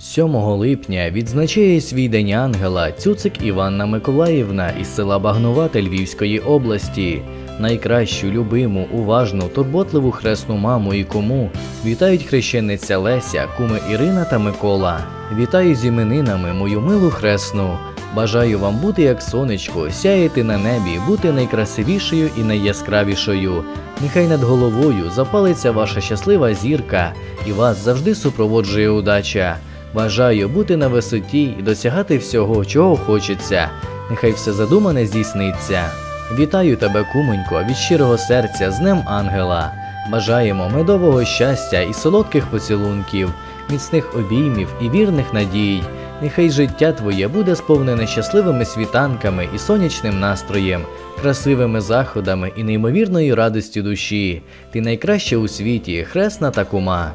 7 липня відзначає свій день ангела Цюцик Іванна Миколаївна із села Багнувате Львівської області. Найкращу, любиму, уважну, турботливу хресну маму і кому вітають хрещениця Леся, куми Ірина та Микола. Вітаю з іменинами мою милу хресну. Бажаю вам бути як сонечко, сяяти на небі, бути найкрасивішою і найяскравішою. Нехай над головою запалиться ваша щаслива зірка, і вас завжди супроводжує удача. Бажаю бути на висоті і досягати всього, чого хочеться. Нехай все задумане здійсниться. Вітаю тебе, кумонько, від щирого серця з Днем Ангела. Бажаємо медового щастя і солодких поцілунків, міцних обіймів і вірних надій. Нехай життя твоє буде сповнене щасливими світанками і сонячним настроєм, красивими заходами і неймовірною радістю душі. Ти найкраща у світі, хресна та кума.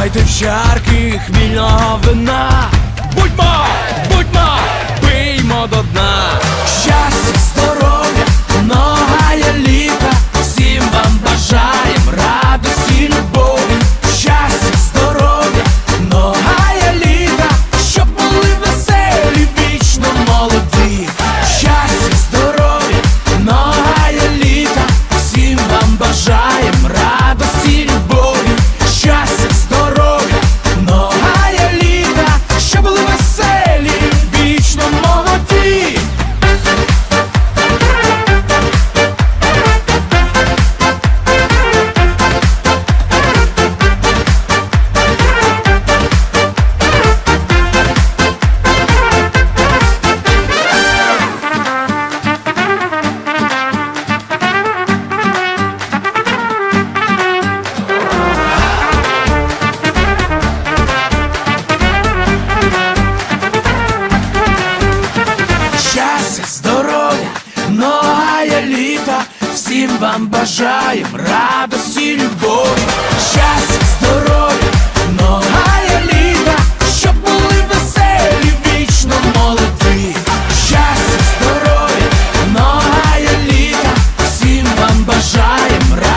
Наливайте в чарки хмільного вина. Будьмо, будьмо, пиймо до дна. вам бажаєм радості, любові, щастя, здоров'я, нога ногая літа, щоб були веселі, вічно молоді, щастя, здоров'я, нога ногая літа, всім вам бажаєм радості